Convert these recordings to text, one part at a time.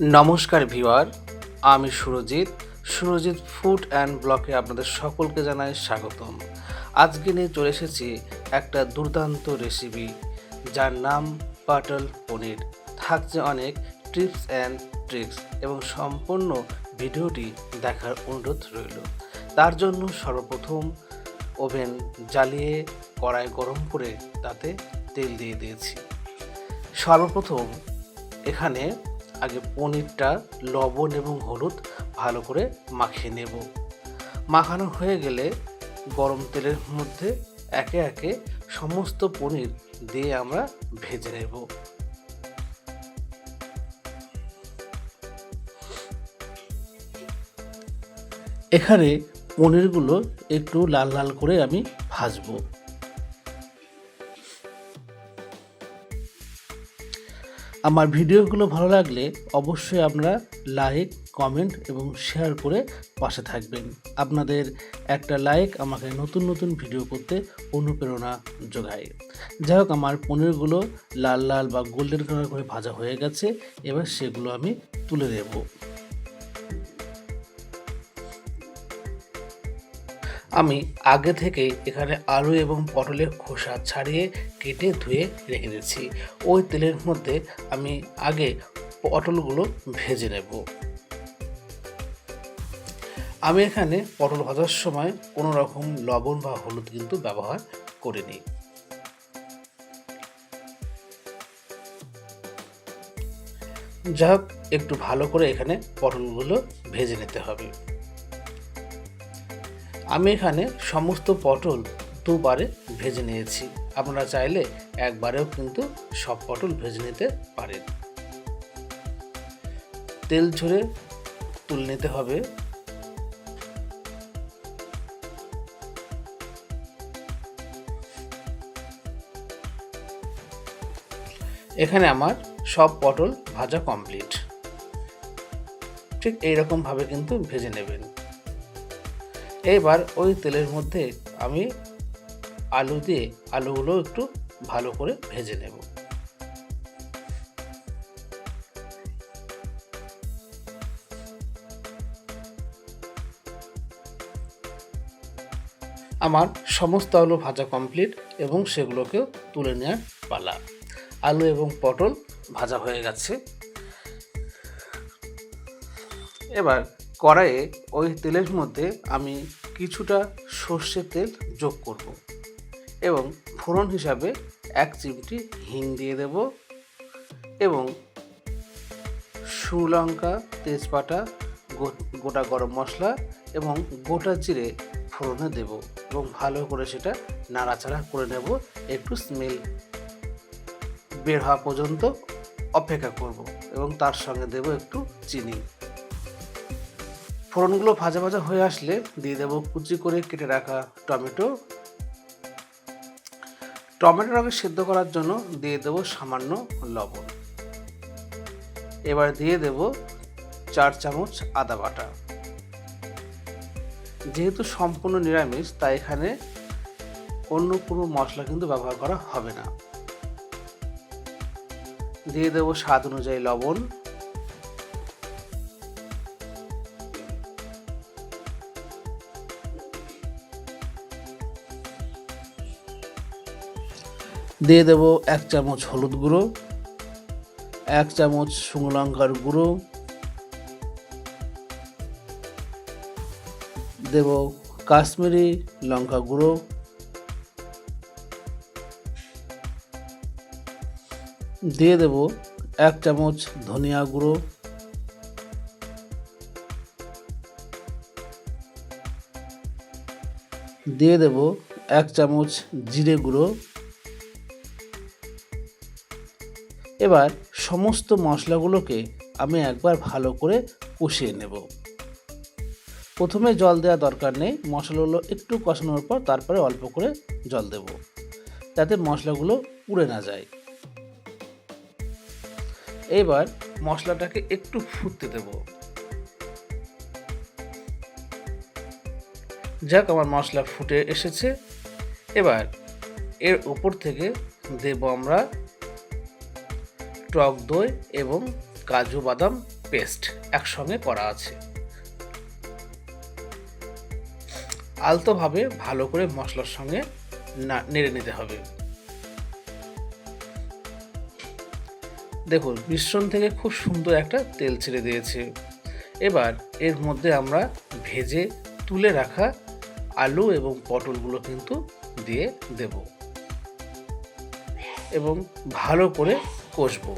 নমস্কার ভিওয়ার আমি Surajit. Surajit food and ব্লকে আপনাদের সকলকে জানাই স্বাগতম। আজকে নিয়ে চলে এসেছি একটা দুর্দান্ত রেসিপি, যার নাম পাটল পনির। থাকছে অনেক টিপস অ্যান্ড ট্রিক্স এবং সম্পূর্ণ ভিডিওটি দেখার অনুরোধ রইল। তার জন্য সর্বপ্রথম ওভেন জ্বালিয়ে কড়াই গরম করে তাতে তেল দিয়ে দিয়েছি। সর্বপ্রথম এখানে আগে পনিরটা লবণ এবং হলুদ ভালো করে মাখিয়ে নেব। মাখানো হয়ে গেলে গরম তেলের মধ্যে একে একে সমস্ত পনির দিয়ে আমরা ভেজে নেব। এখানে পনিরগুলো একটু লাল লাল করে আমি ভাজবো। আমার ভিডিওগুলো ভালো লাগলে অবশ্যই আপনারা লাইক কমেন্ট এবং শেয়ার করে পাশে থাকবেন। আপনাদের একটা লাইক আমাকে নতুন নতুন ভিডিও করতে অনুপ্রেরণা যোগায়। যাই হোক, আমার পনিরগুলো লাল লাল বা গোল্ডেন কালার করে ভাজা হয়ে গেছে, এবার সেগুলো আমি তুলে নেব আমি আগে থেকে এখানে আলু এবং পটলের খোসা ছাড়িয়ে কেটে ধুয়ে রেখে দিয়েছি। ওই তেলের মধ্যে আমি আগে পটলগুলো ভেজে নেব। আমি এখানে পটল ভাজার সময় কোনো রকম লবণ বা হলুদ কিন্তু ব্যবহার করিনি। যা একটু ভালো করে এখানে পটলগুলো ভেজে নিতে হবে। আমি এখানে সমস্ত পটল দুবারে ভেজে নিয়েছি। আপনারা চাইলে একবারেও কিন্তু সব পটল ভেজে নিতে পারেন। তেল ঝরে তুলে নিতে হবে। এখানে আমার সব পটল ভাজা কমপ্লিট। ঠিক এইরকমভাবে কিন্তু ভেজে নেবেন। এবার ওই তেলের মধ্যে আমি আলু দিয়ে আলুগুলো একটু ভালো করে ভেজে নেব। আমার সমস্ত আলু ভাজা কমপ্লিট এবং সেগুলোকেও তুলে নেওয়ার পালা। আলু এবং পটল ভাজা হয়ে গেছে। এবার কড়াইয়ে ওই তেলের মধ্যে আমি কিছুটা সর্ষের তেল যোগ করব এবং ফোড়ন হিসাবে এক চিমটি হিং দিয়ে দেব এবং লঙ্কা তেজপাতা গোটা গরম মশলা এবং গোটা জিরে ফোড়নে দেব এবং ভালো করে সেটা নাড়াচাড়া করে নেব। একটু স্মেল বের হওয়া পর্যন্ত অপেক্ষা করব এবং তার সঙ্গে দেব একটু চিনি। ফোড়নগুলো ভাজা ভাজা হয়ে আসলে দিয়ে দেবো কুচি করে কেটে রাখা টমেটো। টমেটোটাকে সেদ্ধ করার জন্য দিয়ে দেবো সামান্য লবণ। এবার দিয়ে দেব চার চামচ আদা বাটা। যেহেতু সম্পূর্ণ নিরামিষ, তাই এখানে অন্য কোনো মশলা কিন্তু ব্যবহার করা হবে না। দিয়ে দেবো স্বাদ অনুযায়ী লবণ। দিয়ে দেব এক চামচ হলুদ গুঁড়ো, এক চামচ শুকনো লঙ্কার গুঁড়ো, দেব কাশ্মীরি লঙ্কা গুঁড়ো, দিয়ে দেব এক চামচ ধনিয়া গুঁড়ো, দিয়ে দেব এক চামচ জিরে গুঁড়ো এবার সমস্ত মশলাগুলোকে আমি একবার ভালো করে কষিয়ে নেব। প্রথমে জল দেওয়া দরকার নেই, মশলাগুলো একটু কষানোর পর তারপরে অল্প করে জল দেব, যাতে মশলাগুলো পুড়ে না যায়। এবার মশলাটাকে একটু ফুটতে দেব। যাক, আমার মশলা ফুটে এসেছে। এবার এর উপর থেকে দেব আমরা টক দই এবং কাজু বাদাম পেস্ট একসঙ্গে করা আছে। আলতোভাবে ভালো করে মশলার সঙ্গে নেড়ে নিতে হবে। দেখুন, মিশ্রণ থেকে খুব সুন্দর একটা তেল ছেড়ে দিয়েছে। এবার এর মধ্যে আমরা ভেজে তুলে রাখা আলু এবং পটলগুলো কিন্তু দিয়ে দেব। এবং ভালো করে কষবো।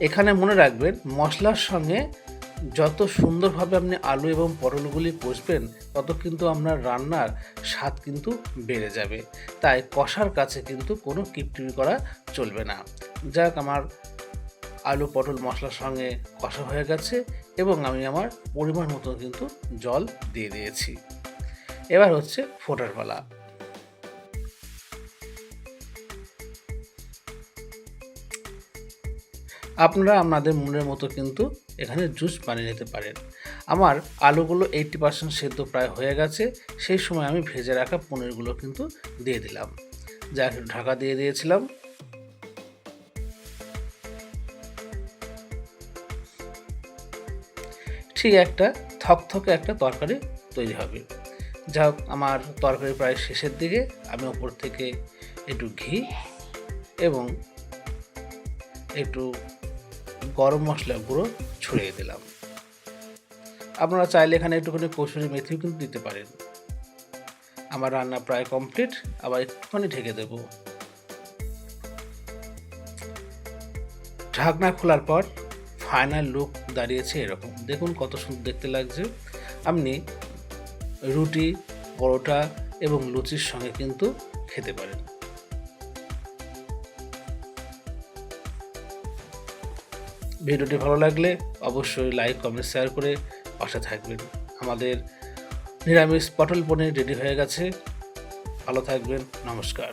এখানে মনে রাখবেন, মশলার সঙ্গে যত সুন্দরভাবে আপনি আলু এবং পটলগুলি কষবেন, তত কিন্তু আপনার রান্নার স্বাদ কিন্তু বেড়ে যাবে। তাই কষার কাছে কিন্তু কোনো কিপটিপি করা চলবে না। যাক, আমার আলু, পটল, মশলার সঙ্গে কষা হয়ে গেছে এবং আমি আমার পরিমাণ মতো কিন্তু জল দিয়ে দিয়েছি। এবার হচ্ছে ফোটার পালা। আপনারা আপনাদের মনের মতো কিন্তু এখানে জুস বানিয়ে নিতে পারেন। আমার আলুগুলো এইটটি পার্সেন্ট সেদ্ধ প্রায় হয়ে গেছে, সেই সময় আমি ভেজে রাখা পনিরগুলো কিন্তু দিয়ে দিলাম। যা একটু ঢাকা দিয়ে দিয়েছিলাম। ঠিক একটা থকথকে একটা তরকারি তৈরি হবে। যা হোক, আমার তরকারি প্রায় শেষের দিকে, আমি ওপর থেকে একটু ঘি এবং একটু গরম মশলা গুঁড়ো ছড়িয়ে দিলাম। আপনারা চাইলে এখানে একটুখানি কসুরি মেথিও কিন্তু দিতে পারেন। আমার রান্না প্রায় কমপ্লিট, আবার একটুখানি ঢেকে দেব। ঢাকনা খোলার পর ফাইনাল লুক দাঁড়িয়েছে এরকম। দেখুন কত সুন্দর দেখতে লাগছে। আপনি রুটি, পরোটা এবং লুচির সঙ্গে কিন্তু খেতে পারেন। ভিডিওটি ভালো লাগলে অবশ্যই লাইক কমেন্ট শেয়ার করে পাশে থাকবেন। আমাদের নিরামিষ পটল পনির রেডি হয়ে গেছে। ভালো থাকবেন, নমস্কার।